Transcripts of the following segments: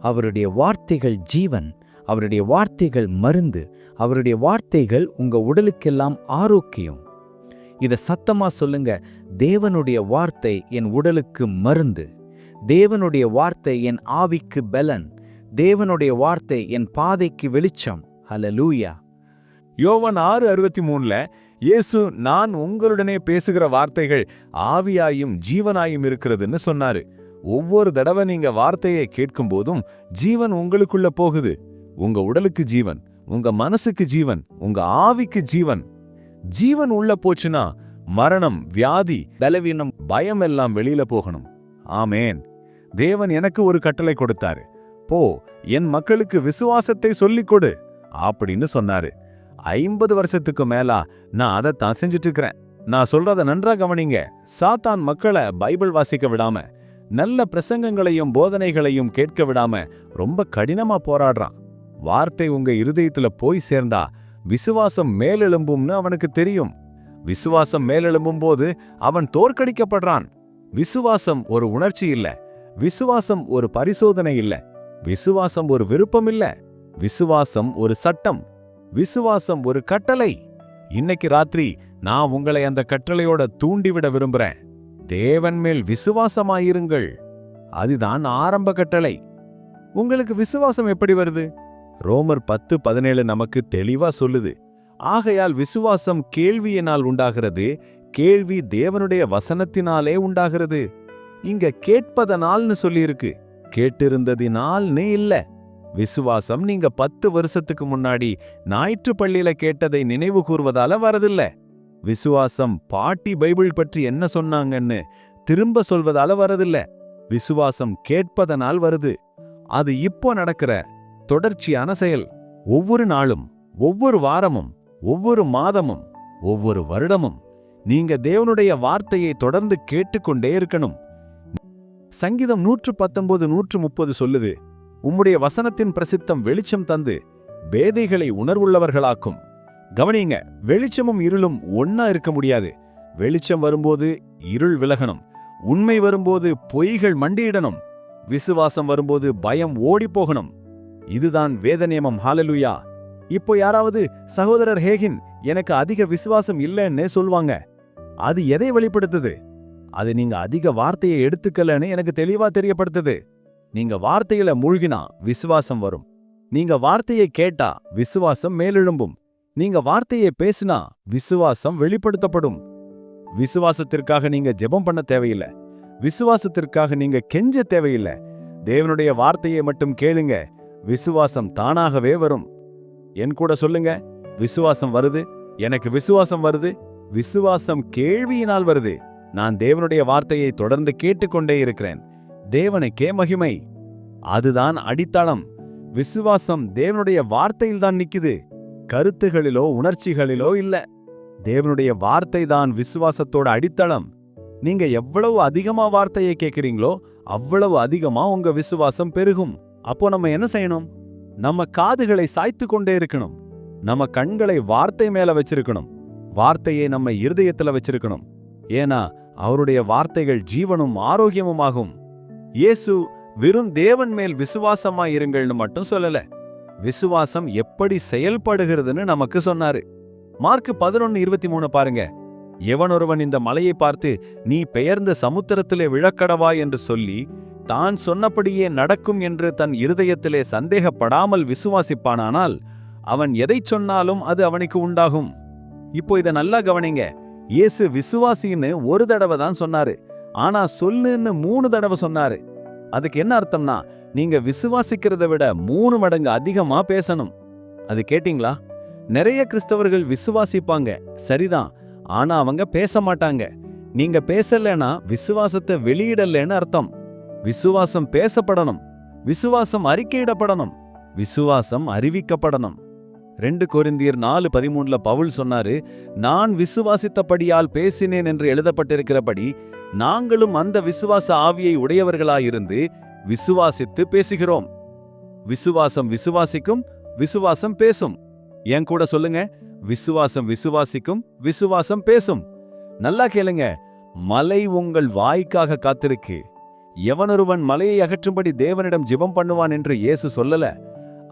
அவருடைய வார்த்தைகள் ஜீவன் அவருடைய வார்த்தைகள் மருந்து அவருடைய வார்த்தைகள் உங்க உடலுக்கெல்லாம் ஆரோக்கியம். இத சத்தமா சொல்லுங்க. தேவனுடைய வார்த்தை என் உடலுக்கு மருந்து. தேவனுடைய வார்த்தை என் ஆவிக்கு பலன். தேவனுடைய வார்த்தை என் பாதைக்கு வெளிச்சம். அல்ல லூயா யோவன் ஆறு அறுபத்தி மூணுல இயேசு நான் உங்களுடனே பேசுகிற வார்த்தைகள் ஆவியாயும் ஜீவனாயும் இருக்கிறதுன்னு சொன்னாரு. ஒவ்வொரு தடவை நீங்க வார்த்தையை கேட்கும் போதும் ஜீவன் உங்களுக்குள்ள போகுது. உங்க உடலுக்கு ஜீவன் உங்க மனசுக்கு ஜீவன் உங்க ஆவிக்கு ஜீவன். ஜீவன் உள்ள போச்சுன்னா மரணம் வியாதி பலவீனம் பயம் எல்லாம் வெளியில போகணும். ஆமேன். தேவன் எனக்கு ஒரு கட்டளை கொடுத்தாரு. போ என் மக்களுக்கு விசுவாசத்தை சொல்லிக் கொடு அப்படின்னு சொன்னாரு. ஐம்பது வருஷத்துக்கு மேலா நான் அதைத்தான் செஞ்சுட்டு இருக்கிறேன். நான் சொல்றத நன்றா கவனிங்க. சாத்தான் மக்களை பைபிள் வாசிக்க விடாம நல்ல பிரசங்கங்களையும் போதனைகளையும் கேட்க விடாம ரொம்ப கடினமா போராடுறான். வார்த்தை உங்க இருதயத்துல போய் சேர்ந்தா விசுவாசம் மேலெழும்பும்னு அவனுக்கு தெரியும். விசுவாசம் மேலெழும்பும் போது அவன் தோற்கடிக்கப்படுறான். விசுவாசம் ஒரு உணர்ச்சி இல்ல. விசுவாசம் ஒரு பரிசோதனை இல்ல. விசுவாசம் ஒரு விருப்பம் இல்ல. விசுவாசம் ஒரு சட்டம். விசுவாசம் ஒரு கட்டளை. இன்னைக்கு ராத்திரி நான் உங்களை அந்த கட்டளையோட தூண்டிவிட விரும்புறேன். தேவன் மேல் விசுவாசமாயிருங்கள். அதுதான் ஆரம்ப கட்டளை. உங்களுக்கு விசுவாசம் எப்படி வருது? ரோமர் பத்து பதினேழு நமக்கு தெளிவா சொல்லுது. ஆகையால் விசுவாசம் கேள்வியினால் உண்டாகிறது. கேள்வி தேவனுடைய வசனத்தினாலே உண்டாகிறது. இங்க கேட்பதனால்னு சொல்லியிருக்கு. கேட்டிருந்ததினால்னு இல்ல. விசுவாசம் நீங்க பத்து வருஷத்துக்கு முன்னாடி ஞாயிற்று பள்ளியில கேட்டதை நினைவு கூர்வதால வரதில்லை. விசுவாசம் பாட்டி பைபிள் பற்றி என்ன சொன்னாங்கன்னு திரும்ப சொல்வதால வரதில்ல. விசுவாசம் கேட்பதனால் வருது. அது இப்போ நடக்கிற தொடர்ச்சியான செயல். ஒவ்வொரு நாளும் ஒவ்வொரு வாரமும் ஒவ்வொரு மாதமும் ஒவ்வொரு வருடமும் நீங்க தேவனுடைய வார்த்தையை தொடர்ந்து கேட்டுக்கொண்டே இருக்கணும். சங்கீதம் நூற்று பத்தொன்பது நூற்று முப்பது சொல்லுது உம்முடைய வசனத்தின் பிரசித்தம் வெளிச்சம் தந்து பேதைகளை உணர்வுள்ளவர்களாக்கும். கவனியுங்க வெளிச்சமும் இருளும் ஒன்னா இருக்க முடியாது. வெளிச்சம் வரும்போது இருள் விலகணும். உண்மை வரும்போது பொய்கள் மண்டியிடணும். விசுவாசம் வரும்போது பயம் ஓடிப் போகணும். இதுதான் வேத நியமம். ஹாலலுயா இப்போ யாராவது சகோதரர் ஹேகின் எனக்கு அதிக விசுவாசம் இல்லைன்னே சொல்வாங்க. அது எதை வெளிப்படுத்துது? அது நீங்க அதிக வார்த்தையை எடுத்துக்கலன்னு எனக்கு தெளிவா தெரியப்படுத்துது. நீங்க வார்த்தையில மூழ்கினா விசுவாசம் வரும். நீங்க வார்த்தையை கேட்டா விசுவாசம் மேலெழும்பும். நீங்க வார்த்தையை பேசினா விசுவாசம் வெளிப்படுத்தப்படும். விசுவாசத்திற்காக நீங்க ஜெபம் பண்ண தேவையில்லை. விசுவாசத்திற்காக நீங்க கெஞ்ச தேவையில்லை. தேவனுடைய வார்த்தையை மட்டும் கேளுங்க. விசுவாசம் தானாகவே வரும். என் கூட சொல்லுங்க. விசுவாசம் வருது. எனக்கு விசுவாசம் வருது. விசுவாசம் கேள்வியினால் வருது. நான் தேவனுடைய வார்த்தையை தொடர்ந்து கேட்டுக்கொண்டே இருக்கிறேன். தேவனுக்கே மகிமை. அதுதான் அடித்தளம். விசுவாசம் தேவனுடைய வார்த்தையில்தான் நிக்குது. கருத்துகளிலோ உணர்ச்சிகளிலோ இல்ல. தேவனுடைய வார்த்தை தான் விசுவாசத்தோட அடித்தளம். நீங்க எவ்வளவு அதிகமா வார்த்தையை கேட்கிறீங்களோ அவ்வளவு அதிகமா உங்க விசுவாசம் பெருகும். அப்போ நம்ம என்ன செய்யணும்? நம்ம காதுகளை சாய்த்து கொண்டே இருக்கணும். நம்ம கண்களை வார்த்தை மேல வச்சிருக்கணும். வார்த்தையை நம்ம இருதயத்துல வச்சிருக்கணும். ஏன்னா அவருடைய வார்த்தைகள் ஜீவனும் ஆரோக்கியமுமாகும். இயேசு வெறும் தேவன் மேல் விசுவாசமா இருங்கள்னு மட்டும் சொல்லல. விசுவாசம் எப்படி செயல்படுகிறதுன்னு நமக்கு சொன்னாரு. மார்க் பதினொன்னு இருபத்தி மூணு பாருங்க. எவனொருவன் இந்த மலையை பார்த்து நீ பெயர்ந்த சமுத்திரத்திலே விழக்கடவா? என்று சொல்லி தான் சொன்னபடியே நடக்கும் என்று தன் இருதயத்திலே சந்தேகப்படாமல் விசுவாசிப்பானானால் அவன் எதைச் சொன்னாலும் அது அவனுக்கு உண்டாகும். இப்போ இதை நல்லா கவனிங்க. இயேசு விசுவாசின்னு ஒரு தடவை தான் சொன்னாரு. ஆனா சொல்லுன்னு மூணு தடவை சொன்னாரு. அதுக்கு என்ன அர்த்தம்னா நீங்க விசுவாசிக்கிறத விட மூணு மடங்கு அதிகமா பேசணும். அது கேட்டிங்களா? நிறைய கிறிஸ்தவர்கள் விசுவாசிப்பாங்க. சரிதான். ஆனா அவங்க பேச மாட்டாங்க. நீங்க பேசலனா விசுவாசத்தை வெளியிடலன்னு அர்த்தம். விசுவாசம் பேசப்படணும். விசுவாசம் அறிக்கையிடப்படணும். விசுவாசம் அறிவிக்கப்படணும். ரெண்டு கொரிந்தியர் நாலு பதிமூணுல பவுல் சொன்னாரு நான் விசுவாசித்தபடியால் பேசினேன் என்று எழுதப்பட்டிருக்கிறபடி நாங்களும் அந்த விசுவாச ஆவியை உடையவர்களாயிருந்து விசுவாசித்து பேசுகிறோம். விசுவாசம் விசுவாசிக்கும் விசுவாசம் பேசும். என் கூட சொல்லுங்க. விசுவாசம் விசுவாசிக்கும் விசுவாசம் பேசும். நல்லா கேளுங்க. மலை உங்கள் வாய்க்காக காத்திருக்கு. எவனொருவன் மலையை அகற்றும்படி தேவனிடம் ஜிபம் பண்ணுவான் என்று இயேசு சொல்லல.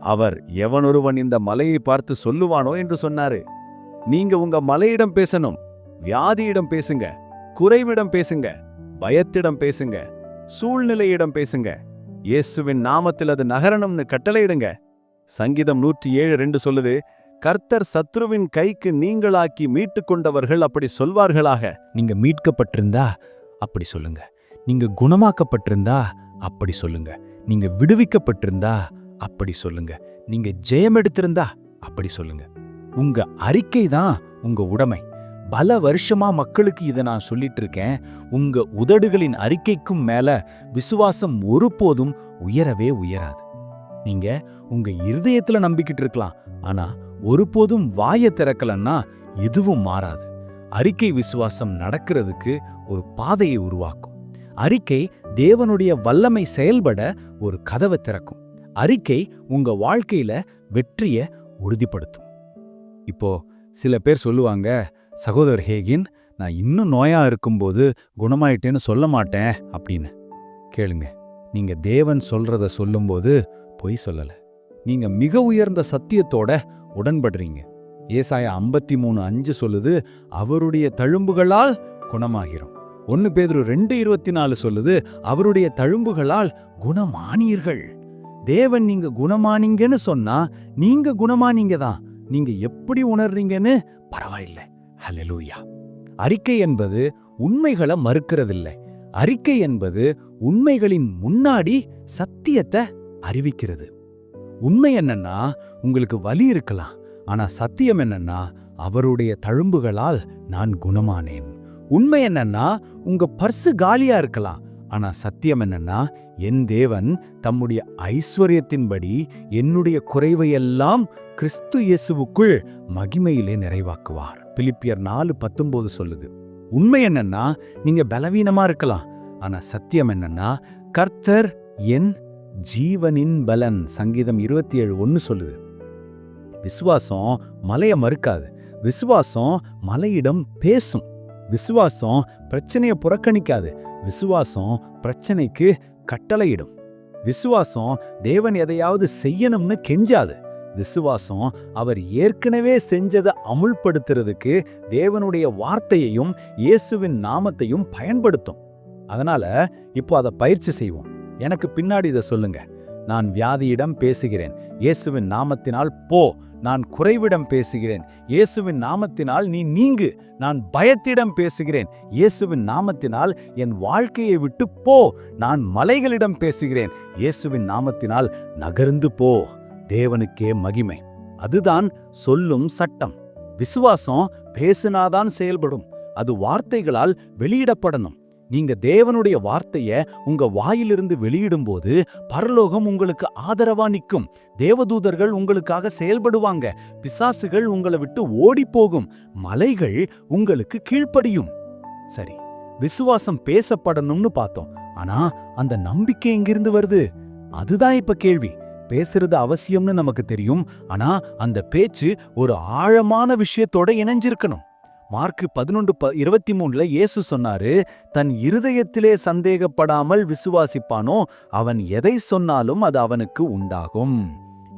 அவர் எவனொருவன் இந்த மலையை பார்த்து சொல்லுவானோ என்று சொன்னாரு. நீங்க உங்க மலையிடம் பேசணும். வியாதியிடம் பேசுங்க. குறைவிடம் பேசுங்க. பயத்திடம் பேசுங்க. சூழ்நிலையிடம் பேசுங்க. இயேசுவின் நாமத்தில் அது நகரணும்னு கட்டளையிடுங்க. சங்கீதம் நூற்றி ஏழு ரெண்டு சொல்லுது கர்த்தர் சத்ருவின் கைக்கு நீங்களாக்கி மீட்டுக் கொண்டவர்கள் அப்படி சொல்வார்களாக? நீங்க மீட்கப்பட்டிருந்தா அப்படி சொல்லுங்க. நீங்க குணமாக்கப்பட்டிருந்தா அப்படி சொல்லுங்க. நீங்க விடுவிக்கப்பட்டிருந்தா அப்படி சொல்லுங்க. நீங்க ஜெயம் எடுத்திருந்தா அப்படி சொல்லுங்க. உங்க அறிக்கை தான் உங்க உடைமை. பல வருஷமா மக்களுக்கு இதை நான் சொல்லிட்டு இருக்கேன் உங்க உதடுகளின் அறிக்கைக்கும் மேல விசுவாசம் ஒருபோதும் உயரவே உயராது. நீங்க உங்க இருதயத்துல நம்பிக்கிட்டு இருக்கலாம் ஆனா ஒருபோதும் வாயை திறக்கலன்னா எதுவும் மாறாது. அறிக்கை விசுவாசம் நடக்கிறதுக்கு ஒரு பாதையை உருவாக்கும். அறிக்கை தேவனுடைய வல்லமை செயல்பட ஒரு கதவை திறக்கும். அறிக்கை உங்க வாழ்க்கையில வெற்றிய உறுதிப்படுத்தும். இப்போ சில பேர் சொல்லுவாங்க சகோதரர் ஹேகின் நான் இன்னும் நோயா இருக்கும்போது குணமாயிட்டேன்னு சொல்ல மாட்டேன் அப்படின்னு. கேளுங்க நீங்க தேவன் சொல்றத சொல்லும்போது பொய் சொல்லல. நீங்க மிக உயர்ந்த சத்தியத்தோட உடன்படுறீங்க. ஏசாயா ஐம்பத்தி மூணு அஞ்சு சொல்லுது அவருடைய தழும்புகளால் குணமாகிறோம். ஒன்னு பேதுரு ரெண்டு இருபத்தி நாலு சொல்லுது அவருடைய தழும்புகளால் குணமானீர்கள். தேவன் நீங்க குணமானீங்கன்னு சொன்னா நீங்க குணமானீங்க தான். நீங்க எப்படி உணர்றீங்கன்னு பரவாயில்லை. ஹalleluya. அறிக்கை என்பது உண்மைகளை மறுக்கிறதில்லை. அறிக்கை என்பது உண்மைகளின் முன்னாடி சத்தியத்தை அறிவிக்கிறது. உண்மை என்னன்னா உங்களுக்கு வலி இருக்கலாம். ஆனா சத்தியம் என்னன்னா அவருடைய தழும்புகளால் நான் குணமானேன். உண்மை என்னன்னா உங்க பர்சு காலியா இருக்கலாம். ஆனா சத்தியம் என்னன்னா என் தேவன் தம்முடைய ஐஸ்வர்யத்தின்படி என்னுடைய குறைவையெல்லாம் கிறிஸ்து இயேசுவுக்குள் மகிமையிலே நிறைவாக்குவார். பிலிப்பியர் நாலு பத்தொம்போது சொல்லுது. உண்மை என்னன்னா நீங்க பலவீனமா இருக்கலாம். ஆனா சத்தியம் என்னன்னா கர்த்தர் என் ஜீவனின் பலன். சங்கீதம் இருபத்தி ஏழு ஒன்னு சொல்லுது. விசுவாசம் மலையை மறுக்காது. விசுவாசம் மலையிடம் பேசும். விசுவாசம் பிரச்சனைய புறக்கணிக்காது. விசுவாசம் பிரச்சனைக்கு கட்டளையிடும். விசுவாசம் தேவன் எதையாவது செய்யணும்னு கெஞ்சாது. விசுவாசம் அவர் ஏற்கனவே செஞ்சதை அமுல்படுத்துறதுக்கு தேவனுடைய வார்த்தையையும் இயேசுவின் நாமத்தையும் பயன்படுத்தும். அதனால இப்போ அதை பயிற்சி செய்வோம். எனக்கு பின்னாடி இதை சொல்லுங்க. நான் வியாதியிடம் பேசுகிறேன். இயேசுவின் நாமத்தினால் போ. நான் குறைவிடம் பேசுகிறேன். இயேசுவின் நாமத்தினால் நீ நீங்கு. நான் பயத்திடம் பேசுகிறேன். இயேசுவின் நாமத்தினால் என் வாழ்க்கையை விட்டு போ. நான் மலைகளிடம் பேசுகிறேன். இயேசுவின் நாமத்தினால் நகர்ந்து போ. தேவனுக்கே மகிமை. அதுதான் சொல்லும் சட்டம். விசுவாசம் பேசினாதான் செயல்படும். அது வார்த்தைகளால் வெளியிடப்படணும். நீங்க தேவனுடைய வார்த்தைய உங்க வாயிலிருந்து வெளியிடும்போது பரலோகம் உங்களுக்கு ஆதரவா நிற்கும். தேவதூதர்கள் உங்களுக்காக செயல்படுவாங்க. பிசாசுகள் உங்களை விட்டு ஓடி போகும் மலைகள் உங்களுக்கு கீழ்ப்படியும். சரி விசுவாசம் பேசப்படணும்னு பார்த்தோம். ஆனா அந்த நம்பிக்கை எங்கிருந்து வருது? அதுதான் இப்ப கேள்வி. பேசுறது அவசியம்னு நமக்கு தெரியும். ஆனா அந்த பேச்சு ஒரு ஆழமான விஷயத்தோட இணைஞ்சிருக்கணும். மார்க்கு பதினொன்று ப இருபத்தி மூணுல இயேசு சொன்னாரு தன் இருதயத்திலே சந்தேகப்படாமல் விசுவாசிப்பானோ அவன் எதை சொன்னாலும் அது அவனுக்கு உண்டாகும்.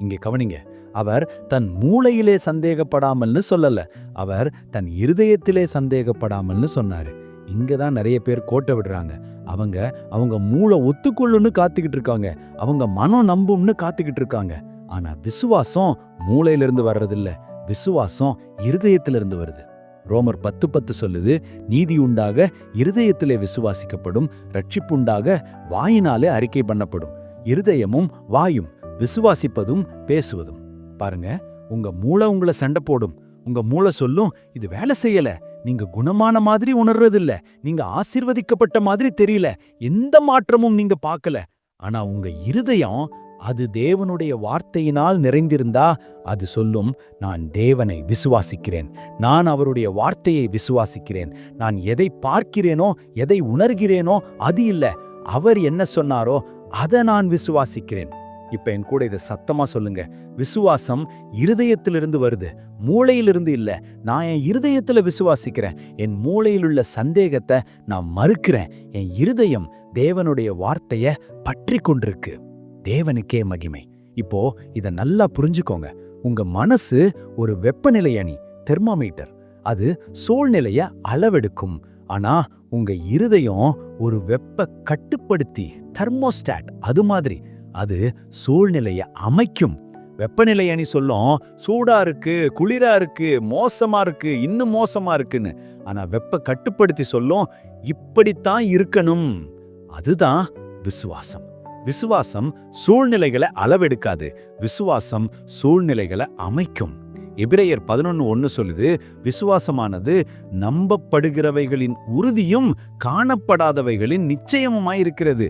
இங்கே கவனிங்க அவர் தன் மூளையிலே சந்தேகப்படாமல்னு சொல்லல. அவர் தன் இருதயத்திலே சந்தேகப்படாமல்னு சொன்னாரு. இங்கே தான் நிறைய பேர் கோட்டை விடுறாங்க. அவங்க அவங்க மூளை ஒத்துக்கொள்ளுன்னு காத்துக்கிட்டு இருக்காங்க. அவங்க மனம் நம்பும்னு காத்துக்கிட்டு இருக்காங்க. ஆனா விசுவாசம் மூளையிலிருந்து வர்றதில்ல. விசுவாசம் இருதயத்திலிருந்து வருது. ரோமர் பத்து பத்து சொல்லுது நீதி உண்டாக இருதயத்திலே விசுவாசிக்கப்படும் ரட்சிப்புண்டாக வாயினாலே அறிக்கை பண்ணப்படும். இருதயமும் வாயும் விசுவாசிப்பதும் பேசுவதும். பாருங்க உங்க மூளை உங்களை சண்டை போடும். உங்க மூளை சொல்லும் இது வேலை செய்யல. நீங்க குணமான மாதிரி உணர்றதில்ல. நீங்க ஆசிர்வதிக்கப்பட்ட மாதிரி தெரியல. எந்த மாற்றமும் நீங்க பார்க்கல. ஆனா உங்க இருதயம் அது தேவனுடைய வார்த்தையினால் நிறைந்திருந்தா அது சொல்லும் நான் தேவனை விசுவாசிக்கிறேன். நான் அவருடைய வார்த்தையை விசுவாசிக்கிறேன். நான் எதை பார்க்கிறேனோ எதை உணர்கிறேனோ அது இல்ல. அவர் என்ன சொன்னாரோ அதை நான் விசுவாசிக்கிறேன். இப்ப என் கூட இதை சத்தமா சொல்லுங்க. விசுவாசம் இருதயத்திலிருந்து வருது. மூளையிலிருந்து இல்ல. நான் என் இருதயத்துல விசுவாசிக்கிறேன். என் மூளையில் உள்ள சந்தேகத்தை நான் மறுக்கிறேன். என் இருதயம் தேவனுடைய வார்த்தைய பற்றி கொண்டிருக்கு. தேவனுக்கே மகிமை. இப்போ இத நல்லா புரிஞ்சுக்கோங்க. உங்க மனசு ஒரு வெப்பநிலை அணி தெர்மாமீட்டர். அது சூழ்நிலைய அளவெடுக்கும். ஆனா உங்க இருதயம் ஒரு வெப்ப கட்டுப்படுத்தி தெர்மோஸ்டாட் அது மாதிரி. அது சூழ்நிலைய அமைக்கும். வெப்பநிலை அணி சொல்லும் சூடா இருக்கு குளிரா இருக்கு மோசமா இருக்கு இன்னும் மோசமா இருக்குன்னு. ஆனா வெப்ப கட்டுப்படுத்தி சொல்லும் இப்படித்தான் இருக்கணும். அதுதான் விசுவாசம். விசுவாசம் சூழ்நிலைகளை அளவெடுக்காது. விசுவாசம் சூழ்நிலைகளை அமைக்கும். எபிரேயர் பதினொன்னு ஒன்னு சொல்லுது விசுவாசமானது நம்பப்படுகிறவைகளின் உறுதியும் காணப்படாதவைகளின் நிச்சயமுமாயிருக்கிறது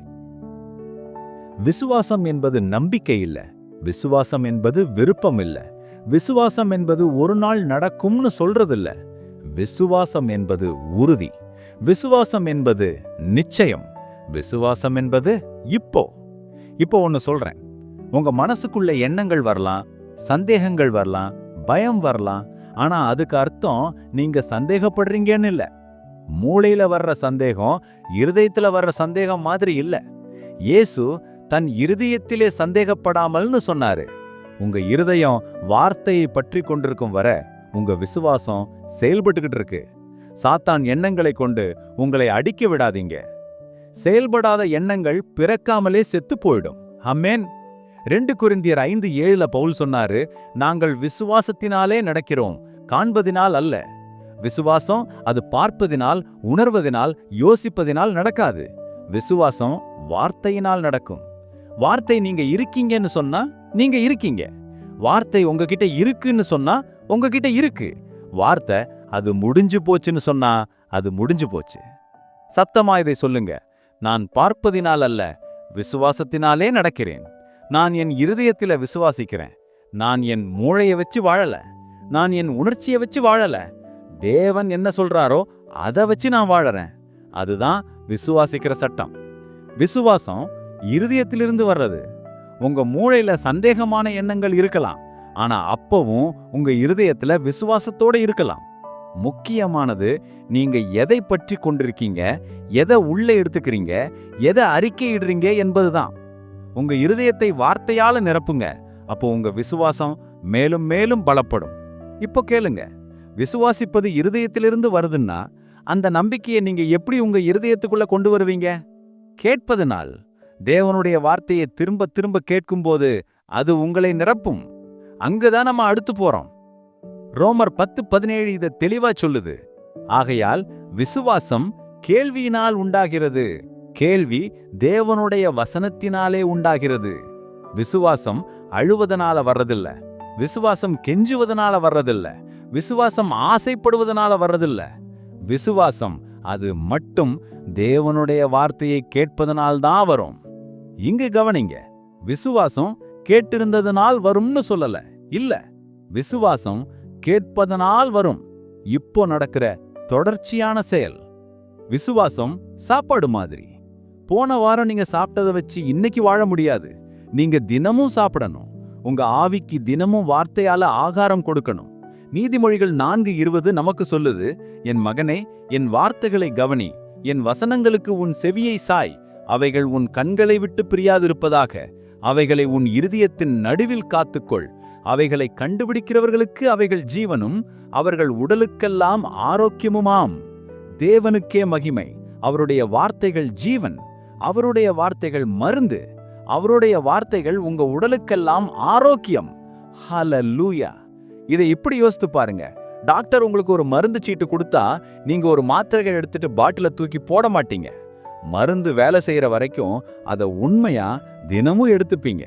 விசுவாசம் என்பது நம்பிக்கை இல்ல. விசுவாசம் என்பது விருப்பம் இல்லை. விசுவாசம் என்பது ஒரு நாள் நடக்கும்னு சொல்றதில்ல. விசுவாசம் என்பது உறுதி. விசுவாசம் என்பது நிச்சயம். விசுவாசம் என்பது இப்போ. இப்போ ஒன்று சொல்றேன். உங்க மனசுக்குள்ள எண்ணங்கள் வரலாம் சந்தேகங்கள் வரலாம் பயம் வரலாம். ஆனா அதுக்கு அர்த்தம் நீங்க சந்தேகப்படுறீங்கன்னு இல்ல. மூளையில வர்ற சந்தேகம் இருதயத்துல வர்ற சந்தேகம் மாதிரி இல்ல. இயேசு தன் இருதயத்திலே சந்தேகப்படாமல்னு சொன்னாரு. உங்க இருதயம் வார்த்தையை பற்றி கொண்டிருக்கும் வர உங்க விசுவாசம் செயல்பட்டுக்கிட்டு இருக்கு. சாத்தான் எண்ணங்களை கொண்டு உங்களை அடிக்க விடாதீங்க. செயல்படாத எண்ணங்கள் பிறக்காமலே செத்து போயிடும். அம்மேன் ரெண்டு குறிந்தியர் ஐந்து ஏழுல பவுல் சொன்னாரு நாங்கள் விசுவாசத்தினாலே நடக்கிறோம் காண்பதினால் அல்ல. விசுவாசம் அது பார்ப்பதினால் உணர்வதினால் யோசிப்பதினால் நடக்காது. விசுவாசம் வார்த்தையினால் நடக்கும். வார்த்தை நீங்க இருக்கீங்கன்னு சொன்னா நீங்க இருக்கீங்க. வார்த்தை உங்ககிட்ட இருக்குன்னு சொன்னா உங்ககிட்ட இருக்கு. வார்த்தை அது முடிஞ்சு போச்சுன்னு சொன்னா அது முடிஞ்சு போச்சு. சத்தமா இதை சொல்லுங்க. நான் பார்ப்பதினால் அல்ல விசுவாசத்தினாலே நடக்கிறேன். நான் என் இருதயத்தில விசுவாசிக்கிறேன். நான் என் மூளைய வச்சு வாழல. நான் என் உணர்ச்சியை வச்சு வாழல. தேவன் என்ன சொல்றாரோ அதை வச்சு நான் வாழறேன். அதுதான் விசுவாசிக்கிற சட்டம். விசுவாசம் இருதயத்திலிருந்து வர்றது. உங்க மூளையில சந்தேகமான எண்ணங்கள் இருக்கலாம். ஆனா அப்பவும் உங்க இருதயத்துல விசுவாசத்தோட இருக்கலாம். முக்கியமானது நீங்க எதை பற்றி கொண்டிருக்கீங்க எதை உள்ளே எடுத்துக்கிறீங்க எதை அறிக்கையிடுறீங்க என்பதுதான். உங்க இருதயத்தை வார்த்தையால நிரப்புங்க. அப்போ உங்க விசுவாசம் மேலும் மேலும் பலப்படும். இப்போ கேளுங்க. விசுவாசிப்பது இருதயத்திலிருந்து வருதுன்னா அந்த நம்பிக்கையை நீங்க எப்படி உங்க இருதயத்துக்குள்ள கொண்டு வருவீங்க? கேட்பதனால் தேவனுடைய வார்த்தையை திரும்ப திரும்ப கேட்கும்போது அது உங்களை நிரப்பும். அங்குதான் நம்ம அடுத்து போறோம். ரோமர் பத்து பதினேழு இதை தெளிவா சொல்லுது. ஆகையால் விசுவாசம் கேள்வியினால் உண்டாகிறது. கேள்வி தேவனுடைய வசனத்தினாலே உண்டாகிறது. விசுவாசம் அழுவதனால வர்றதில்ல. விசுவாசம் கெஞ்சுவதனால வர்றதில்ல. விசுவாசம் ஆசைப்படுவதனால வர்றதில்ல. விசுவாசம் அது மட்டும் தேவனுடைய வார்த்தையை கேட்பதனால்தான் வரும். இங்கு கவனிங்க விசுவாசம் கேட்டிருந்ததனால் வரும்னு சொல்லல. இல்ல விசுவாசம் கேட்பதனால் வரும். இப்போ நடக்கிற தொடர்ச்சியான செயல். விசுவாசம் சாப்பாடு மாதிரி. போன வாரம் நீங்க சாப்பிட்டதை வச்சு இன்னைக்கு வாழ முடியாது. நீங்க தினமும் சாப்பிடணும். உங்க ஆவிக்கு தினமும் வார்த்தையால ஆகாரம் கொடுக்கணும். நீதிமொழிகள் நான்கு இருபது நமக்கு சொல்லுது என் மகனே என் வார்த்தைகளை கவனி. என் வசனங்களுக்கு உன் செவியை சாய். அவைகள் உன் கண்களை விட்டு பிரியாதிருப்பதாக. அவைகளை உன் இருதயத்தின் நடுவில் காத்துக்கொள். அவைகளை கண்டுபிடிக்கிறவர்களுக்கு அவைகள் ஜீவனும் அவர்கள் உடலுக்கெல்லாம் ஆரோக்கியமுமாம். தேவனுக்கே மகிமை அவருடைய வார்த்தைகள் ஜீவன் அவருடைய வார்த்தைகள் மருந்து அவருடைய வார்த்தைகள் உங்க உடலுக்கெல்லாம் ஆரோக்கியம். ஹல லூயா இதை இப்படி யோசித்து பாருங்க. டாக்டர் உங்களுக்கு ஒரு மருந்து சீட்டு கொடுத்தா நீங்க ஒரு மாத்திரைகள் எடுத்துட்டு பாட்டில தூக்கி போட மாட்டீங்க. மருந்து வேலை செய்கிற வரைக்கும் அதை உண்மையாக தினமும் எடுத்துப்பீங்க.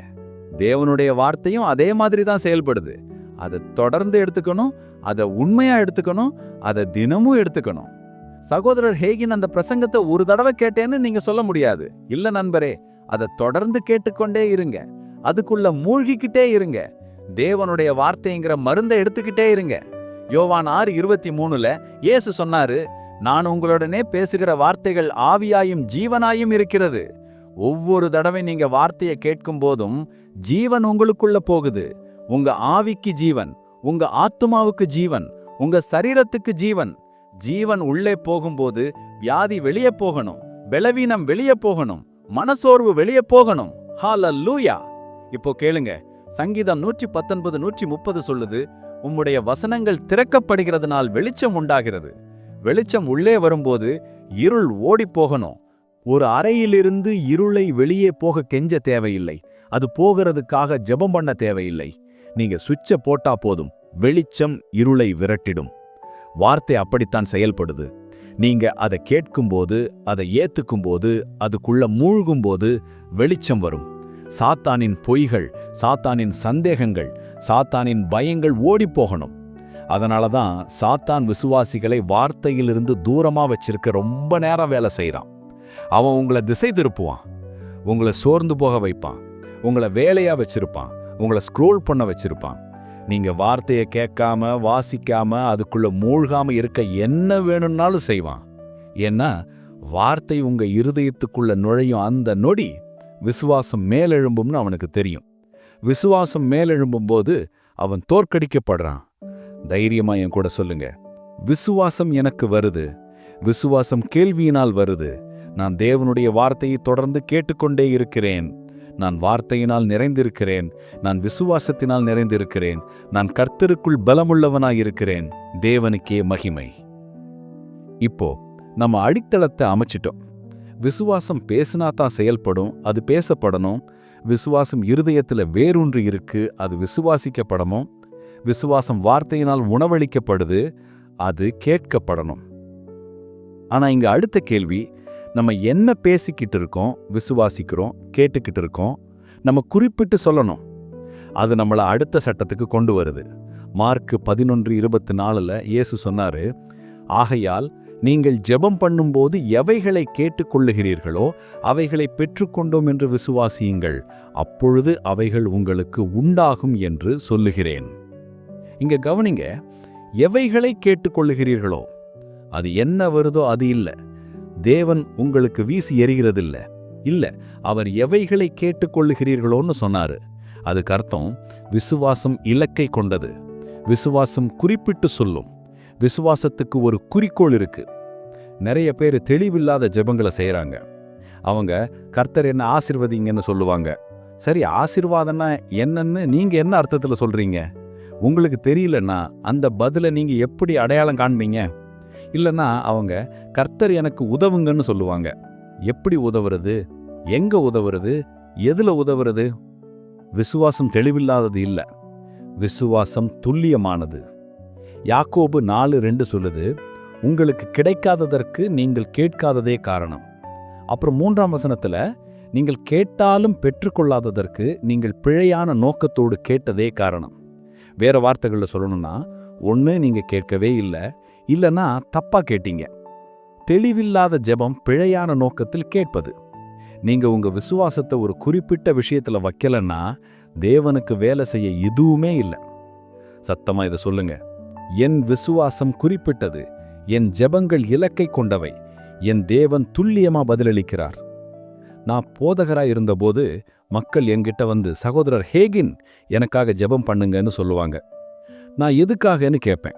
தேவனுடைய வார்த்தையும் அதே மாதிரி தான் செயல்படுது. அதை தொடர்ந்து எடுத்துக்கணும் அதை உண்மையாக எடுத்துக்கணும் அதை தினமும் எடுத்துக்கணும். சகோதரர் ஹேகின் அந்த பிரசங்கத்தை ஒரு தடவை கேட்டேன்னு நீங்க சொல்ல முடியாது. இல்ல நண்பரே அதை தொடர்ந்து கேட்டுக்கொண்டே இருங்க. அதுக்குள்ள மூழ்கிக்கிட்டே இருங்க. தேவனுடைய வார்த்தைங்கிற மருந்தை எடுத்துக்கிட்டே இருங்க. யோவான் ஆறு இருபத்தி மூணுல இயேசு சொன்னாரு நான் உங்களுடனே பேசுகிற வார்த்தைகள் ஆவியாயும் ஜீவனாயும் இருக்கிறது. ஒவ்வொரு தடவை நீங்க வார்த்தையை கேட்கும் போதும் ஜீவன் உங்களுக்குள்ள போகுது. உங்க ஆவிக்கு ஜீவன் உங்க ஆத்துமாவுக்கு ஜீவன் உங்க சரீரத்துக்கு ஜீவன். ஜீவன் உள்ளே போகும்போது வியாதி வெளியே போகணும் பலவீனம் வெளியே போகணும் மனசோர்வு வெளியே போகணும். லூயா இப்போ கேளுங்க. சங்கீதம் நூற்றி பத்தொன்பது நூற்றி முப்பது சொல்லுது உம்முடைய வசனங்கள் திறக்கப்படுகிறதுனால் வெளிச்சம் உண்டாகிறது. வெளிச்சம் உள்ளே வரும்போது இருள் ஓடி போகணும் ஒரு அறையிலிருந்து இருளை வெளியே போக கெஞ்ச தேவையில்லை. அது போகிறதுக்காக ஜெபம் பண்ண தேவையில்லை. நீங்க சுவிட்ச போட்டா போதும். வெளிச்சம் இருளை விரட்டிடும். வார்த்தை அப்படித்தான் செயல்படுது. நீங்க அதை கேட்கும்போது அதை ஏத்துக்கும்போது அதுக்குள்ள மூழ்கும்போது வெளிச்சம் வரும். சாத்தானின் பொய்கள் சாத்தானின் சந்தேகங்கள் சாத்தானின் பயங்கள் ஓடிப் போகணும் அதனால தான் சாத்தான் விசுவாசிகளை வார்த்தையிலிருந்து தூரமா வச்சிருக்க ரொம்ப நேரம் வேலை செய்கிறான் அவன் உங்களை திசை திருப்புவான். உங்களை சோர்ந்து போக வைப்பான். உங்களை வேலையா வச்சிருப்பான். உங்களை ஸ்க்ரோல் பண்ண வச்சிருப்பான். நீங்க வார்த்தையை கேட்காம வாசிக்காம அதுக்குள்ள மூழ்காம இருக்க என்ன வேணும்னாலும் செய்வான். ஏன்னா வார்த்தை உங்க இருதயத்துக்குள்ள நுழையும் அந்த நொடி விசுவாசம் மேலெழும்பும்னு அவனுக்கு தெரியும். விசுவாசம் மேலெழும்பும் போது அவன் தோற்கடிக்கப்படுறான். தைரியமா என் கூட சொல்லுங்க. விசுவாசம் எனக்கு வருது. விசுவாசம் கேள்வியினால் வருது. நான் தேவனுடைய வார்த்தையை தொடர்ந்து கேட்டுக்கொண்டே இருக்கிறேன். நான் வார்த்தையினால் நிறைந்திருக்கிறேன். நான் விசுவாசத்தினால் நிறைந்திருக்கிறேன். நான் கர்த்தருக்குள் பலமுள்ளவனாயிருக்கிறேன் தேவனுக்கே மகிமை. இப்போ நம்ம அடித்தளத்தை அமைச்சிட்டோம். விசுவாசம் பேசினா தான் செயல்படும். அது பேசப்படணும். விசுவாசம் இருதயத்துல வேரூன்றி இருக்கு. அது விசுவாசிக்கப்படணும். விசுவாசம் வார்த்தையினால் உணவளிக்கப்படுது அது கேட்கப்படணும். ஆனா இங்க அடுத்த கேள்வி நம்ம என்ன பேசிக்கிட்டு இருக்கோம் விசுவாசிக்கிறோம் கேட்டுக்கிட்டு இருக்கோம் நம்ம குறிப்பிட்டு சொல்லணும். அது நம்மளை அடுத்த சட்டத்துக்கு கொண்டு வருது. மார்க் பதினொன்று இருபத்தி நாலுல இயேசு சொன்னாரு ஆகையால் நீங்கள் ஜெபம் பண்ணும்போது எவைகளை கேட்டுக்கொள்ளுகிறீர்களோ அவைகளை பெற்றுக்கொண்டோம் என்று விசுவாசியுங்கள். அப்பொழுது அவைகள் உங்களுக்கு உண்டாகும் என்று சொல்லுகிறேன். இங்க கவனிங்க எவைகளை கேட்டுக்கொள்ளுகிறீர்களோ அது என்ன வருதோ அது இல்ல. தேவன் உங்களுக்கு வீசி எறிகிறதில்ல. இல்ல அவர் எவைகளை கேட்டுக்கொள்ளுகிறீர்களோன்னு சொன்னாரு. அதுக்கு அர்த்தம் விசுவாசம் இலக்கை கொண்டது. விசுவாசம் குறிப்பிட்டு சொல்லும். விசுவாசத்துக்கு ஒரு குறிக்கோள் இருக்கு. நிறைய பேர் தெளிவில்லாத ஜெபங்களை செய்றாங்க. அவங்க கர்த்தர் என்ன ஆசிர்வதிங்கன்னு சொல்லுவாங்க. சரி ஆசிர்வாதம்னா என்னன்னு நீங்க என்ன அர்த்தத்துல சொல்றீங்க? உங்களுக்கு தெரியலன்னா அந்த பதிலை நீங்கள் எப்படி அடையாளம் காண்பீங்க? இல்லைன்னா அவங்க கர்த்தர் எனக்கு உதவுங்கன்னு சொல்லுவாங்க. எப்படி உதவுறது? எங்க உதவுறது? எதில் உதவுறது? விசுவாசம் தெளிவில்லாதது இல்லை. விசுவாசம் துல்லியமானது. யாக்கோபு நாலு ரெண்டு சொல்லுது உங்களுக்கு கிடைக்காததற்கு நீங்கள் கேட்காததே காரணம். அப்புறம் மூன்றாம் வசனத்துல நீங்கள் கேட்டாலும் பெற்றுக்கொள்ளாததற்கு நீங்கள் பிழையான நோக்கத்தோடு கேட்டதே காரணம். வேற வார்த்தைகளில் சொல்லணும்னா ஒன்று நீங்க கேட்கவே இல்லை இல்லைன்னா தப்பா கேட்டீங்க. தெளிவில்லாத ஜெபம் பிழையான நோக்கத்தில் கேட்பது. நீங்க உங்க விசுவாசத்தை ஒரு குறிப்பிட்ட விஷயத்துல வைக்கலன்னா தேவனுக்கு வேலை செய்ய எதுவுமே இல்லை. சத்தமா இதை சொல்லுங்க. என் விசுவாசம் குறிப்பிட்டது என் ஜெபங்கள் இலக்கை கொண்டவை என் தேவன் துல்லியமா பதிலளிக்கிறார். நான் போதகராக இருந்தபோது மக்கள் என்கிட்ட வந்து சகோதரர் ஹேகின் எனக்காக ஜெபம் பண்ணுங்கன்னு சொல்லுவாங்க. நான் எதுக்காகன்னு கேட்பேன்.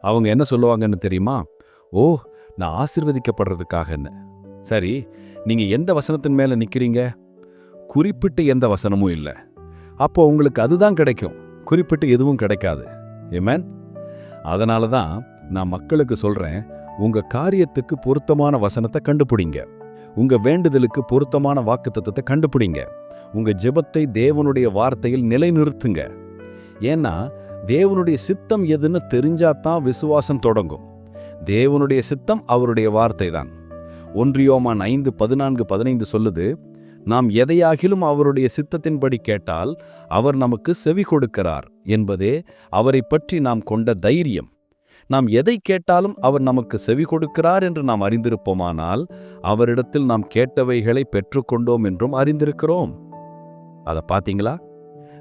அவங்க என்ன சொல்லுவாங்கன்னு தெரியுமா? ஓ நான் ஆசிர்வதிக்கப்படுறதுக்காகன்னு. சரி நீங்கள் எந்த வசனத்தின் மேல நிற்கிறீங்க குறிப்பிட்டு எந்த வசனமும் இல்லை. அப்போ உங்களுக்கு அதுதான் கிடைக்கும். குறிப்பிட்டு எதுவும் கிடைக்காது. ஏமேன் அதனால தான் நான் மக்களுக்கு சொல்றேன் உங்க காரியத்துக்கு பொருத்தமான வசனத்தை கண்டுபிடிங்க. உங்க வேண்டுதலுக்கு பொருத்தமான வாக்குத்தத்தத்தை கண்டுபிடிங்க. உங்க ஜெபத்தை தேவனுடைய வார்த்தையில் நிலைநிறுத்துங்க. ஏன்னா தேவனுடைய சித்தம் எதுன்னு தெரிஞ்சாதான் விசுவாசம் தொடங்கும். தேவனுடைய சித்தம் அவருடைய வார்த்தை தான் ஒன்றியோமான் ஐந்து பதினான்கு பதினைந்து சொல்லுது நாம் எதையாகிலும் அவருடைய சித்தத்தின்படி கேட்டால் அவர் நமக்கு செவி கொடுக்கிறார் என்பதே அவரை பற்றி நாம் கொண்ட தைரியம். நாம் எதை கேட்டாலும் அவர் நமக்கு செவி கொடுக்கிறார் என்று நாம் அறிந்திருப்போமானால் அவரிடத்தில் நாம் கேட்டவைகளை பெற்றுக்கொண்டோம் என்றும் அறிந்திருக்கிறோம். அதை பார்த்தீங்களா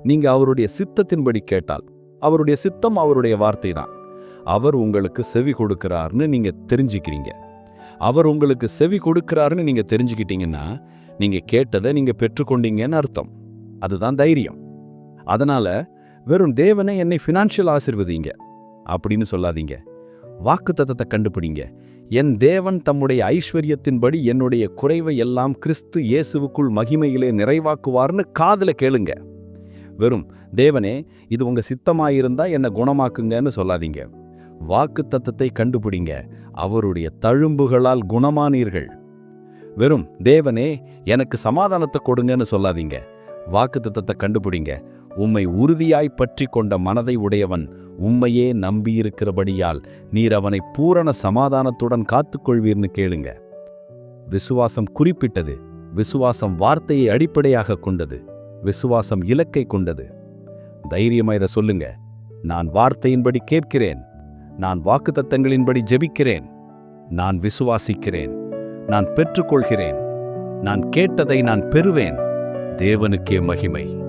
நீங்க அவருடைய சித்தத்தின்படி கேட்டால் அவருடைய சித்தம் அவருடைய வார்த்தை தான் அவர் உங்களுக்கு செவி கொடுக்கிறார்னு நீங்க தெரிஞ்சுக்கிறீங்க. அவர் உங்களுக்கு செவி கொடுக்கிறாருன்னு நீங்க தெரிஞ்சுக்கிட்டீங்கன்னா நீங்க கேட்டதை நீங்க பெற்றுக்கொண்டீங்கன்னு அர்த்தம். அதுதான் தைரியம். அதனால வெறும் தேவனை என்னை ஃபினான்ஷியல் ஆசிர்வதிங்க. அப்படின்னு சொல்லாதீங்க. வாக்குத்தத்தத்தை கண்டுபிடிங்க. என் தேவன் தம்முடைய ஐஸ்வர்யத்தின்படி என்னுடைய குறைவை எல்லாம் கிறிஸ்து இயேசுவுக்குள் மகிமையிலே நிறைவாக்குவார்னு காதுல கேளுங்க. வெறும் தேவனே இது உங்க சித்தமாயிருந்தா என்னை குணமாக்குங்கன்னு சொல்லாதீங்க. வாக்குத்தத்தத்தை கண்டுபிடிங்க. அவருடைய தழும்புகளால் குணமானீர்கள். வெறும் தேவனே எனக்கு சமாதானத்தை கொடுங்கன்னு சொல்லாதீங்க. வாக்குத்தத்தத்தை கண்டுபிடிங்க. உம்மை உறுதியாய் பற்றி கொண்ட மனதை உடையவன் உம்மையே நம்பியிருக்கிறபடியால் நீர் அவனை பூரண சமாதானத்துடன் காத்துக்கொள்வீர்னு கேளுங்க. விசுவாசம் குறிப்பிட்டது. விசுவாசம் வார்த்தையை அடிப்படையாக கொண்டது. விசுவாசம் இலக்கை கொண்டது. தைரியமா இதை சொல்லுங்க. நான் வார்த்தையின்படி கேட்கிறேன். நான் வாக்குத்தத்தங்களின்படி ஜெபிக்கிறேன். நான் விசுவாசிக்கிறேன். நான் பெற்றுக்கொள்கிறேன். நான் கேட்டதை நான் பெறுவேன். தேவனுக்கே மகிமை.